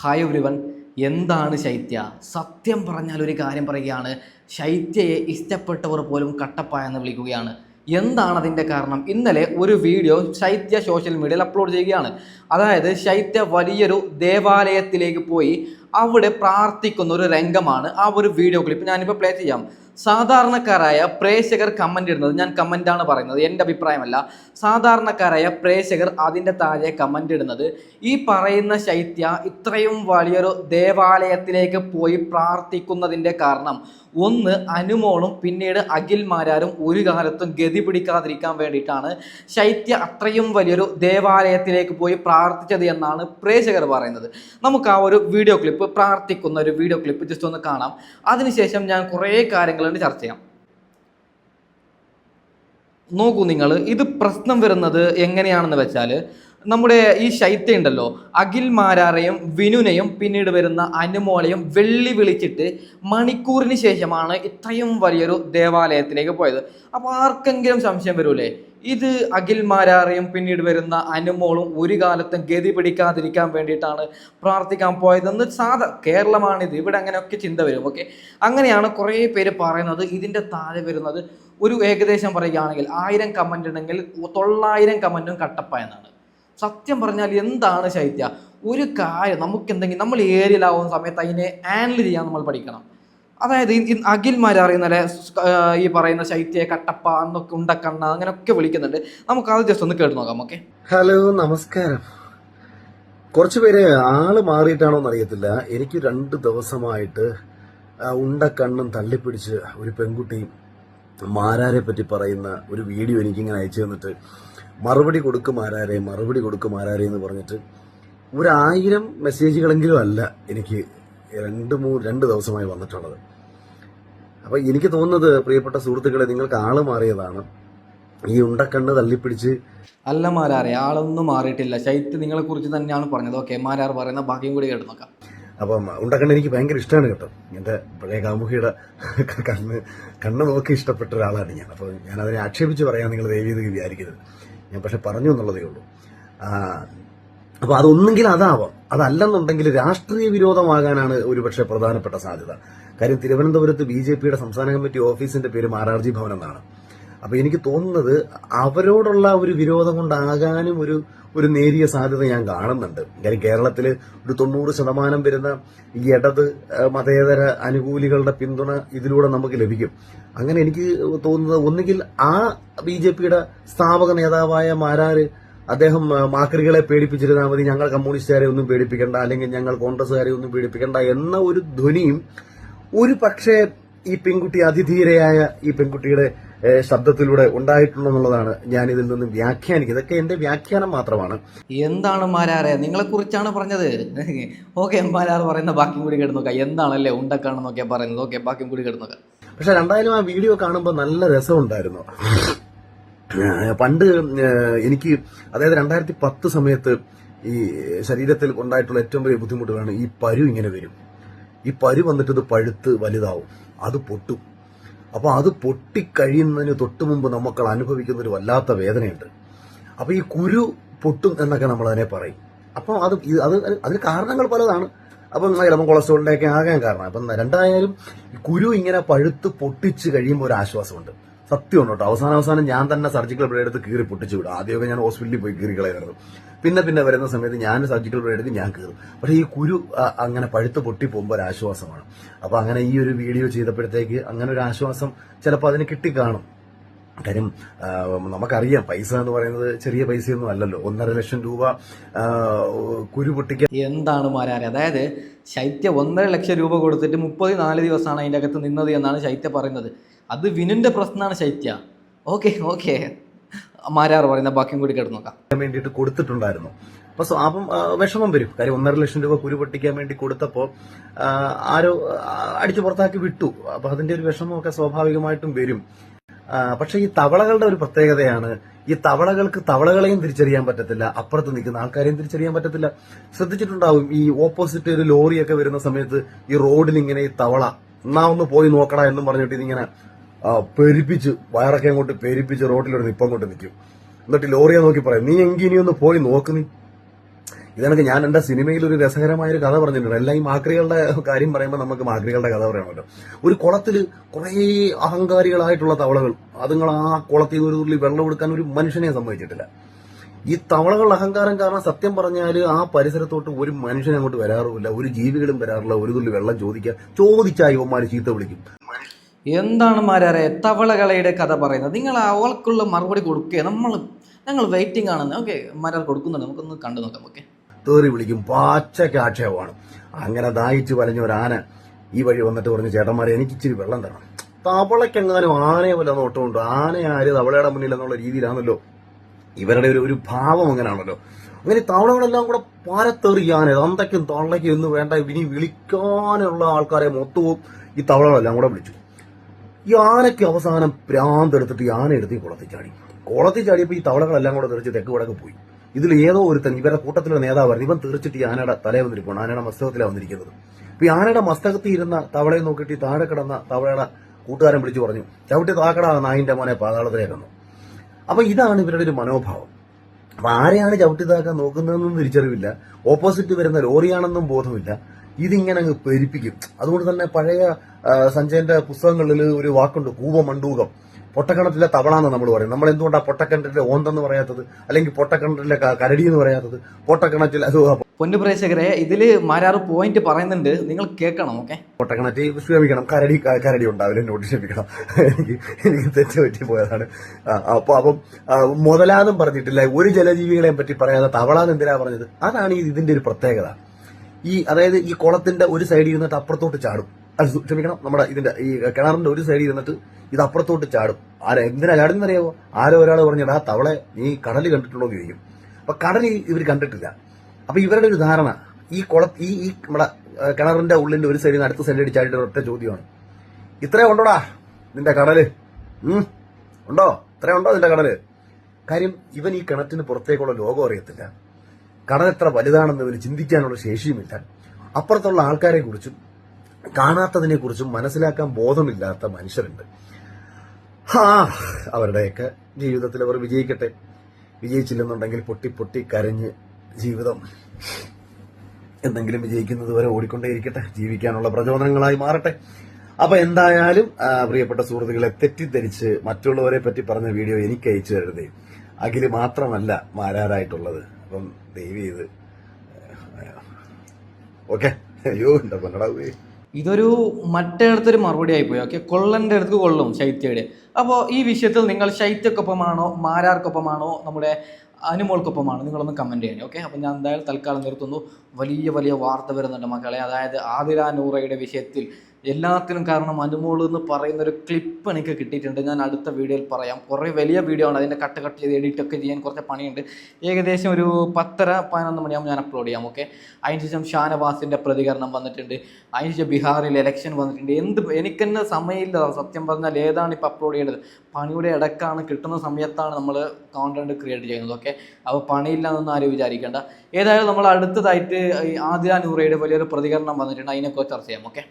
Hi everyone എന്താണ് ശൈത്യ? സത്യം പറഞ്ഞാൽ ഒരു കാര്യം പറയുകയാണ്. ശൈത്യയെ ഇഷ്ടപ്പെട്ടവർ പോലും കട്ടപ്പായ എന്ന് വിളിക്കുകയാണ്. എന്താണ് അതിന്റെ കാരണം? ഇന്നലെ ഒരു വീഡിയോ ശൈത്യ സോഷ്യൽ മീഡിയയിൽ അപ്ലോഡ് ചെയ്യുകയാണ്. അതായത് ശൈത്യ വലിയൊരു ദേവാലയത്തിലേക്ക് പോയി അവിടെ പ്രാർത്ഥിക്കുന്ന ഒരു രംഗമാണ് ആ ഒരു വീഡിയോ ക്ലിപ്പ് ഞാനിപ്പോൾ പ്ലേ ചെയ്യാം. സാധാരണക്കാരായ പ്രേക്ഷകർ കമന്റ് ഇടുന്നത്. ഞാൻ കമന്റാണ് പറയുന്നത്. എന്റെ അഭിപ്രായമല്ല. സാധാരണക്കാരായ പ്രേക്ഷകർ അതിന്റെ താഴെ കമന്റ് ഇടുന്നത്. ഈ പറയുന്ന ശൈത്യ ഇത്രയും വലിയൊരു ദേവാലയത്തിലേക്ക് പോയി പ്രാർത്ഥിക്കുന്നതിന്റെ കാരണം ഒന്ന് അനുമോളും പിന്നീട് അഖിൽമാരാരും ഒരു കാലത്തും ഗതി പിടിക്കാതിരിക്കാൻ വേണ്ടിയിട്ടാണ് ശൈത്യ അത്രയും വലിയൊരു ദേവാലയത്തിലേക്ക് പോയി പ്രാർത്ഥിച്ചത് എന്നാണ് പ്രേക്ഷകർ പറയുന്നത്. നമുക്ക് ആ ഒരു വീഡിയോ ക്ലിപ്പ് പ്രാർത്ഥിക്കുന്ന ഒരു വീഡിയോ ക്ലിപ്പ് ജസ്റ്റ് ഒന്ന് കാണാം. അതിനുശേഷം ഞാൻ കുറേ കാര്യങ്ങളുണ്ട് ചർച്ച ചെയ്യാം. നോക്കൂ നിങ്ങൾ ഇത് പ്രശ്നം വരുന്നത് എങ്ങനെയാണെന്ന് വെച്ചാൽ നമ്മുടെ ഈ ശൈത്യ ഉണ്ടല്ലോ അഖിൽ മാരാറയും വിനുനെയും പിന്നീട് വരുന്ന അനുമോളയും വെള്ളി വിളിച്ചിട്ട് മണിക്കൂറിന് ശേഷമാണ് ഇത്രയും വലിയൊരു ദേവാലയത്തിലേക്ക് പോയത്. അപ്പോൾ ആർക്കെങ്കിലും സംശയം വരൂലേ? ഇത് അഖിൽ മാരാറയും പിന്നീട് വരുന്ന അനുമോളും ഒരു കാലത്തും ഗതി പിടിക്കാതിരിക്കാൻ വേണ്ടിയിട്ടാണ് പ്രാർത്ഥിക്കാൻ പോയതെന്ന് സാധാ കേരളമാണിത്. ഇവിടെ അങ്ങനെയൊക്കെ ചിന്ത വരും. ഓക്കെ? അങ്ങനെയാണ് കുറേ പേര് പറയുന്നത്. ഇതിന്റെ താഴെ വരുന്നത് ഒരു ഏകദേശം പറയുകയാണെങ്കിൽ ആയിരം കമന്റ് ഉണ്ടെങ്കിൽ തൊള്ളായിരം കമന്റും കട്ടപ്പ എന്നാണ്. സത്യം പറഞ്ഞാൽ എന്താണ് ശൈത്യ? ഒരു കാര്യം നമുക്ക് എന്തെങ്കിലും നമ്മൾ ഏരിയയിലാവുന്ന സമയത്ത് അതിനെ ഹാൻഡിൽ ചെയ്യാൻ നമ്മൾ പഠിക്കണം. അതായത് അഖിൽമാർ അറിയുന്നല്ലേ ഈ പറയുന്ന ശൈത്യ കട്ടപ്പ എന്നൊക്കെ ഉണ്ടക്കണ്ണ അങ്ങനെയൊക്കെ വിളിക്കുന്നുണ്ട്. നമുക്ക് അത് ജസ്റ്റ് ഒന്ന് കേട്ട് നോക്കാം ഓക്കെ ഹലോ നമസ്കാരം. കുറച്ച് പേര് ആൾ മാറിയിട്ടാണോ എന്നറിയത്തില്ല. എനിക്ക് രണ്ട് ദിവസമായിട്ട് ഉണ്ടക്കണ്ണും തള്ളിപ്പിടിച്ച് ഒരു പെൺകുട്ടി മാരാരെ പറ്റി പറയുന്ന ഒരു വീഡിയോ എനിക്കിങ്ങനെ അയച്ചു തന്നിട്ട് മറുപടി കൊടുക്കും മാരാരെ മറുപടി കൊടുക്കും മാരാരെ എന്ന് പറഞ്ഞിട്ട് ഒരായിരം മെസ്സേജുകളെങ്കിലും അല്ല എനിക്ക് രണ്ട് മൂന്ന് രണ്ട് ദിവസമായി വന്നിട്ടുള്ളത്. അപ്പൊ എനിക്ക് തോന്നുന്നത് പ്രിയപ്പെട്ട സുഹൃത്തുക്കളെ നിങ്ങൾക്ക് ആൾ മാറിയതാണ്. ഈ ഉണ്ടക്കണ്ണ് തള്ളിപ്പിടിച്ച് അല്ല മാരാറെ ആളൊന്നും മാറിയിട്ടില്ല. ശൈത്യ നിങ്ങളെ കുറിച്ച് തന്നെയാണ് പറഞ്ഞത്. ഓക്കെ മാരാർ പറയുന്ന ബാക്കിയും കൂടി കേട്ട് നോക്കാം. അപ്പം ഉണ്ടാക്കണ എനിക്ക് ഭയങ്കര ഇഷ്ടമാണ് കേട്ടോ. എന്റെ പഴയ കാമുകിയുടെ കണ്ണ് കണ്ണ് നോക്കി ഇഷ്ടപ്പെട്ട ഒരാളാണ് ഞാൻ. അപ്പോൾ ഞാൻ അതിനെ ആക്ഷേപിച്ച് പറയാൻ നിങ്ങൾ ദയവീത് വിചാരിക്കരുത്. ഞാൻ പക്ഷെ പറഞ്ഞു എന്നുള്ളതേ ഉള്ളൂ. അപ്പോൾ അപ്പൊ അതൊന്നെങ്കിൽ അതാവാം. അതല്ലെന്നുണ്ടെങ്കിൽ രാഷ്ട്രീയ വിരോധമാകാനാണ് ഒരുപക്ഷെ പ്രധാനപ്പെട്ട സാധ്യത. കാര്യം തിരുവനന്തപുരത്ത് ബി ജെ പിയുടെ സംസ്ഥാന കമ്മിറ്റി ഓഫീസിന്റെ പേര് മാരാർജി ഭവൻ എന്നാണ്. അപ്പൊ എനിക്ക് തോന്നുന്നത് അവരോടുള്ള ഒരു വിരോധം കൊണ്ടാകാനും ഒരു ഒരു നേരിയ സാധ്യത ഞാൻ കാണുന്നുണ്ട്. കാര്യം കേരളത്തിൽ ഒരു തൊണ്ണൂറ് ശതമാനം വരുന്ന ഈ ഇടത് മതേതര അനുകൂലികളുടെ പിന്തുണ ഇതിലൂടെ നമുക്ക് ലഭിക്കും. അങ്ങനെ എനിക്ക് തോന്നുന്നത് ഒന്നുകിൽ ആ ബി ജെ പിയുടെ സ്ഥാപക നേതാവായ മാരാര് അദ്ദേഹം മാക്രികളെ പേടിപ്പിച്ചിരുന്നാൽ മതി ഞങ്ങൾ കമ്മ്യൂണിസ്റ്റുകാരെ ഒന്നും പേടിപ്പിക്കേണ്ട അല്ലെങ്കിൽ ഞങ്ങൾ കോൺഗ്രസ്സുകാരെ ഒന്നും പേടിപ്പിക്കേണ്ട എന്ന ഒരു ധ്വനിയും ഒരു പക്ഷേ ഈ പെൺകുട്ടി അതിധീരയായ ഈ പെൺകുട്ടിയുടെ ശബ്ദത്തിലൂടെ ഉണ്ടായിട്ടുണ്ടെന്നുള്ളതാണ് ഞാൻ ഇതിൽ നിന്ന് വ്യാഖ്യാനിക്കുന്നത്. ഇതൊക്കെ എന്റെ വ്യാഖ്യാനം മാത്രമാണ്. എന്താണ് മാരാറെ നിങ്ങളെ കുറിച്ചാണ് പറഞ്ഞത്. ഓക്കെ മാരാർ പറയുന്ന ബാക്കി കൂടി കേട്ട് നോക്കാം എന്താണല്ലേ ഉണ്ടക്കാണെന്നൊക്കെ പറയുന്നത്. ഓക്കെ ബാക്കി കൂടി കേട്ട് നോക്കാം പക്ഷെ രണ്ടായാലും ആ വീഡിയോ കാണുമ്പോൾ നല്ല രസമുണ്ടായിരുന്നു. ഉണ്ടായിരുന്നു പണ്ട് എനിക്ക് അതായത് രണ്ടായിരത്തി പത്ത് സമയത്ത് ഈ ശരീരത്തിൽ ഉണ്ടായിട്ടുള്ള ഏറ്റവും വലിയ ബുദ്ധിമുട്ടുകളാണ് ഈ പരു ഇങ്ങനെ വരും. ഈ പരു വന്നിട്ട് ഇത് പഴുത്ത് വലുതാവും. അത് പൊട്ടും. അപ്പൊ അത് പൊട്ടിക്കഴിയുന്നതിന് തൊട്ട് മുമ്പ് നമുക്ക് അനുഭവിക്കുന്ന ഒരു വല്ലാത്ത വേദനയുണ്ട്. അപ്പോൾ ഈ കുരു പൊട്ടും എന്നൊക്കെ നമ്മൾ അതിനെ പറയും. അപ്പം അത് അത് അതിന് കാരണങ്ങൾ പലതാണ്. അപ്പം ചിലപ്പം കൊളസ്ട്രോളിന്റെ ഒക്കെ ആകാൻ കാരണം. അപ്പം രണ്ടായാലും കുരു ഇങ്ങനെ പഴുത്ത് പൊട്ടിച്ച് കഴിയുമ്പോൾ ഒരു ആശ്വാസമുണ്ട്. സത്യമാണ് കേട്ടോ. അവസാനം അവസാനം ഞാൻ തന്നെ സർജിക്കൽ ബ്ലേഡ് എടുത്ത് കീറി പൊട്ടിച്ചു വിടും. ആദ്യമൊക്കെ ഞാൻ ഹോസ്പിറ്റലിൽ പോയി കീറി കളയായിരുന്നു. പിന്നെ പിന്നെ വരുന്ന സമയത്ത് ഞാൻ സർജിക്കൽ ബ്ലേഡ് എടുത്ത് ഞാൻ കീറും. പക്ഷെ ഈ കുരു അങ്ങനെ പഴുത്ത് പൊട്ടി പോകുമ്പോൾ ഒരു ആശ്വാസമാണ്. അപ്പൊ അങ്ങനെ ഈ ഒരു വീഡിയോ ചെയ്തപ്പോഴത്തേക്ക് അങ്ങനെ ഒരു ആശ്വാസം ചിലപ്പോൾ അതിന് കിട്ടിക്കാണും. കാര്യം നമുക്കറിയാം പൈസ എന്ന് പറയുന്നത് ചെറിയ പൈസയൊന്നും അല്ലല്ലോ. ഒന്നര ലക്ഷം രൂപ ആ, കുരു പൊട്ടിക്ക എന്താണ് മാരാരെ അതായത് ശൈത്യ ഒന്നര ലക്ഷം രൂപ കൊടുത്തിട്ട് മുപ്പത് നാല് ദിവസമാണ് അതിന്റെ അകത്ത് നിന്നത് എന്നാണ് ശൈത്യ പറയുന്നത്. അത് വിനുന്റെ പ്രശ്നമാണ് ശൈത്യ. ഓക്കെ ഓക്കെ മാരാർ പറയുന്ന ബാക്കിയും കൂടി കേട്ട് നോക്കാം. കൊടുത്തിട്ടുണ്ടായിരുന്നു. അപ്പൊ അപ്പം വിഷമം വരും. കാര്യം ഒന്നര ലക്ഷം രൂപ കുരു പൊട്ടിക്കാൻ വേണ്ടി കൊടുത്തപ്പോ ആരോ അടിച്ചു പുറത്താക്കി വിട്ടു. അപ്പൊ അതിന്റെ ഒരു വിഷമമൊക്കെ സ്വാഭാവികമായിട്ടും വരും. പക്ഷെ ഈ തവളകളുടെ ഒരു പ്രത്യേകതയാണ് ഈ തവളകൾക്ക് തവളകളെയും തിരിച്ചറിയാൻ പറ്റത്തില്ല. അപ്പുറത്ത് നിൽക്കുന്ന ആൾക്കാരെയും തിരിച്ചറിയാൻ പറ്റത്തില്ല. ശ്രദ്ധിച്ചിട്ടുണ്ടാവും ഈ ഓപ്പോസിറ്റ് ഒരു ലോറിയൊക്കെ വരുന്ന സമയത്ത് ഈ റോഡിൽ ഇങ്ങനെ ഈ തവള എന്നാ ഒന്ന് പോയി നോക്കടാ എന്നും പറഞ്ഞിട്ട് ഇതിങ്ങനെ പെരുപ്പിച്ച് വയറൊക്കെ അങ്ങോട്ട് പെരുപ്പിച്ച് റോഡിലൊരു നിപ്പം കൊണ്ട് നിൽക്കും. എന്നിട്ട് ലോറിയെ നോക്കി പറയും നീ എങ്കിൽ ഇനി ഒന്ന് പോയി നോക്ക് നീ. ഇതെനിക്ക് ഞാൻ എന്റെ സിനിമയിൽ ഒരു രസകരമായ ഒരു കഥ പറഞ്ഞിട്ടുണ്ട്. എല്ലാം ഈ മാക്രികളുടെ കാര്യം പറയുമ്പോൾ നമുക്ക് മാക്രികളുടെ കഥ പറയാമല്ലോ. ഒരു കുളത്തിൽ കുറേ അഹങ്കാരികളായിട്ടുള്ള തവളകൾ അതുങ്ങൾ ആ കുളത്തിൽ ഒരു തുള്ളി വെള്ളം എടുക്കാൻ ഒരു മനുഷ്യനെ സമ്മതിച്ചിട്ടില്ല. ഈ തവളകളുടെ അഹങ്കാരം കാരണം സത്യം പറഞ്ഞാൽ ആ പരിസരത്തോട്ട് ഒരു മനുഷ്യനെ അങ്ങോട്ട് വരാറുമില്ല. ഒരു ജീവികളും വരാറില്ല. ഒരു തുള്ളി വെള്ളം ചോദിക്കാൻ ചോദിച്ചാൽ ഇവന്മാർ ചീത്ത വിളിക്കും. എന്താണ് മാരാരെ? തവളകളയുടെ കഥ പറയുന്നത്. നിങ്ങൾ അവൾക്കുള്ള മറുപടി കൊടുക്കുക നമ്മൾ ഞങ്ങൾ വെയിറ്റിംഗ് ആണെന്ന്. ഓക്കെ മാരാർ കൊടുക്കുന്നുണ്ട്. നമുക്കൊന്ന് കണ്ടു നോക്കാം. ഓക്കെ തേറി വിളിക്കും. പാച്ചയ്ക്ക് ആക്ഷേപമാണ് അങ്ങനെ ദാഹിച്ചു വലഞ്ഞ ഒരു ആന ഈ വഴി വന്നിട്ട് പറഞ്ഞു ചേട്ടന്മാരെ എനിക്ക് ഇച്ചിരി വെള്ളം തരണം. തവളക്കെങ്ങാനും ആനയെ വല്ല നോട്ടമുണ്ട് ആന ആര് തവളയുടെ മുന്നിൽ എന്നുള്ള രീതിയിലാണല്ലോ. ഇവരുടെ ഒരു ഒരു ഭാവം അങ്ങനെയാണല്ലോ. അങ്ങനെ തവളകളെല്ലാം കൂടെ പാരത്തേറി ആന തന്തയ്ക്കും തള്ളയ്ക്കും എന്ന് വേണ്ട ഇനി വിളിക്കാനുള്ള ആൾക്കാരെ മൊത്തവും ഈ തവളകളെല്ലാം കൂടെ വിളിച്ചു. ഈ ആനയ്ക്ക് അവസാനം പ്രാന്തെടുത്തിട്ട് ഈ ആന എടുത്ത് ഈ കുളത്തിൽ ചാടി. കുളത്തിൽ ചാടിയപ്പോൾ ഈ തവളകളെല്ലാം കൂടെ തെറിച്ച് തെക്ക് വടക്ക് പോയി. ഇതിൽ ഏതോ ഒരുത്തൻ ഇവരുടെ കൂട്ടത്തിലെ നേതാവായിരുന്നു. ഇവൻ തെറിച്ചിട്ട് ഈ ആനയുടെ തലയിൽ വന്നിരിക്കുകയാണ് ആനയുടെ മസ്തകത്തിലാണ് വന്നിരിക്കുന്നത്. അപ്പൊ ഈ ആനയുടെ മസ്തകത്തിൽ ഇരുന്ന തവളയെ നോക്കിയിട്ട് ഈ താഴെ കിടന്ന തവളയുടെ കൂട്ടുകാരൻ വിളിച്ചു പറഞ്ഞു ചവിട്ടി താക്കടാ നായിന്റെ മോനെ പാതാളത്തിലേക്കെന്നു അപ്പൊ ഇതാണ് ഇവരുടെ ഒരു മനോഭാവം. അപ്പൊ ആരെയാണ് ചവിട്ടി താക്കാൻ നോക്കുന്നതെന്നും തിരിച്ചറിവില്ല. ഓപ്പോസിറ്റ് വരുന്ന ലോറിയാണെന്നും ബോധമില്ല. ഇതിങ്ങനെ അങ്ങ് പെരിപ്പിക്കും. അതുകൊണ്ട് തന്നെ പഴയ സഞ്ജയന്റെ പുസ്തകങ്ങളിൽ ഒരു വാക്കുണ്ട് കൂപമണ്ടൂകം പൊട്ടക്കിണറ്റിലെ തവള എന്ന് നമ്മൾ പറയും നമ്മൾ എന്തുകൊണ്ടാണ് പൊട്ടക്കിണറ്റിലെ ഓന്തെന്ന് പറയാത്തത്? അല്ലെങ്കിൽ പൊട്ടക്കിണറ്റിലെ കരടി എന്ന് പറയാത്തത്? പൊട്ടക്കിണറ്റിൽ അത് പൊന്നു പ്രേക്ഷകരെ ഇതിൽ മാരാറ് പോയിന്റ് പറയുന്നുണ്ട്. നിങ്ങൾ കേൾക്കണം ഓക്കെ? പൊട്ടക്കിണറ്റി ക്ഷമിക്കണം കരടി കരടി ഉണ്ടാവില്ല എന്നോട് ക്ഷമിക്കണം. എനിക്ക് എനിക്ക് തെറ്റ് പറ്റി പോയതാണ്. ആ, അപ്പൊ അപ്പം മുതലാതും പറഞ്ഞിട്ടില്ല. ഒരു ജലജീവികളെയും പറ്റി പറയാതെ തവളാന്ന് എന്തിനാ പറഞ്ഞത്? അതാണ് ഇതിന്റെ ഒരു പ്രത്യേകത. ഈ അതായത് ഈ കുളത്തിന്റെ ഒരു സൈഡിൽ ഇരുന്നിട്ട് അപ്പുറത്തോട്ട് ചാടും. അത് ക്ഷമിക്കണം നമ്മുടെ ഇതിന്റെ ഈ കിണറിന്റെ ഒരു സൈഡിൽ ഇരുന്നിട്ട് ഇത് അപ്പുറത്തോട്ട് ചാടും. ആരാ എന്തിനാ ചാടുന്നറിയാവോ ആരോ ഒരാൾ പറഞ്ഞത് ആ തവളെ നീ കടൽ കണ്ടിട്ടുണ്ടോ? എന്ന് ചോദിക്കും. അപ്പൊ കടൽ ഇവർ കണ്ടിട്ടില്ല. അപ്പൊ ഇവരുടെ ഒരു ധാരണ ഈ കുള ഈ ഈ നമ്മുടെ കിണറിന്റെ ഉള്ളിന്റെ ഒരു സൈഡിൽ നിന്ന് അടുത്ത സൈഡിൽ ചാടിയിട്ട് ഒറ്റ ചോദ്യമാണ്. ഇത്രേ ഉണ്ടോടാ നിന്റെ കടൽ? ഉണ്ടോ? ഇത്രേ ഉണ്ടോ നിന്റെ കടൽ? കാര്യം ഇവൻ ഈ കിണറ്റിന് പുറത്തേക്കുള്ള ലോകം അറിയത്തില്ല. കടൽ എത്ര വലുതാണെന്ന് ഇവർ ചിന്തിക്കാനുള്ള ശേഷിയുമില്ല. അപ്പുറത്തുള്ള ആൾക്കാരെ കുറിച്ചും കാണാത്തതിനെ കുറിച്ചും മനസ്സിലാക്കാൻ ബോധമില്ലാത്ത മനുഷ്യരുണ്ട്. ഹാ അവരുടെയൊക്കെ ജീവിതത്തിൽ അവർ വിജയിക്കട്ടെ. വിജയിച്ചില്ലെന്നുണ്ടെങ്കിൽ പൊട്ടി പൊട്ടി കരഞ്ഞ് ജീവിതം. എന്തെങ്കിലും വിജയിക്കുന്നത് വരെ ഓടിക്കൊണ്ടേയിരിക്കട്ടെ. ജീവിക്കാനുള്ള പ്രചോദനങ്ങളായി മാറട്ടെ. അപ്പൊ എന്തായാലും പ്രിയപ്പെട്ട സുഹൃത്തുക്കളെ തെറ്റിദ്ധരിച്ച് മറ്റുള്ളവരെ പറ്റി പറഞ്ഞ വീഡിയോ എനിക്ക് അയച്ചു തരുന്നേ അഖിൽ മാത്രമല്ല മാരാരായിട്ടുള്ളത്. അപ്പം ദൈവം ഇത് ഓക്കെ അയ്യോ എന്റെ പൊന്നടാവേ ഇതൊരു മറ്റേടത്തൊരു മറുപടി ആയിപ്പോയി ഓക്കെ കൊള്ളന്റെ അടുത്ത് കൊള്ളും ശൈത്യയുടെ. അപ്പോൾ ഈ വിഷയത്തിൽ നിങ്ങൾ ശൈത്യക്കൊപ്പമാണോ മാരാർക്കൊപ്പമാണോ നമ്മുടെ അനുമോൾക്കൊപ്പമാണോ. നിങ്ങളൊന്ന് കമന്റ് ചെയ്യണേ ഓക്കെ അപ്പോൾ ഞാൻ എന്തായാലും തൽക്കാലം നിർത്തുന്നു. വലിയ വലിയ വാർത്ത വരുന്നുണ്ട് മക്കളെ. അതായത് ആതിര നൂറയുടെ വിഷയത്തിൽ എല്ലാത്തിനും കാരണം അനുമോൾ എന്ന് പറയുന്ന ഒരു ക്ലിപ്പ് എനിക്ക് കിട്ടിയിട്ടുണ്ട്. ഞാൻ അടുത്ത വീഡിയോയിൽ പറയാം. കുറേ വലിയ വീഡിയോ ആണ്. അതിന്റെ കട്ട് കട്ട് ചെയ്ത് എഡിറ്റ് ഒക്കെ ചെയ്യാൻ കുറച്ച് പണിയുണ്ട്. ഏകദേശം ഒരു പത്തര പതിനൊന്ന് മണിയാകുമ്പോൾ ഞാൻ അപ്ലോഡ് ചെയ്യാം ഓക്കെ അതിനുശേഷം ഷാനവാസിന്റെ പ്രതികരണം വന്നിട്ടുണ്ട്. അതിനുശേഷം ബീഹാറിൽ ഇലക്ഷൻ വന്നിട്ടുണ്ട്. എന്ത് എനിക്ക് തന്നെ സമയമില്ല സത്യം പറഞ്ഞാൽ ഏതാണ് ഇപ്പോൾ അപ്ലോഡ് ചെയ്യേണ്ടത്? പണിയുടെ ഇടക്കാണ് കിട്ടുന്ന സമയത്താണ് നമ്മൾ കോണ്ടന്റ് ക്രിയേറ്റ് ചെയ്യുന്നത് ഓക്കെ അപ്പോൾ പണിയില്ല എന്നൊന്നും ആരും വിചാരിക്കേണ്ട. ഏതായാലും നമ്മൾ അടുത്തതായിട്ട് ആദില നൂറയുടെ വലിയൊരു പ്രതികരണം വന്നിട്ടുണ്ട്. അതിനെക്കുറിച്ച് ചർച്ച ചെയ്യാം. ഓക്കെ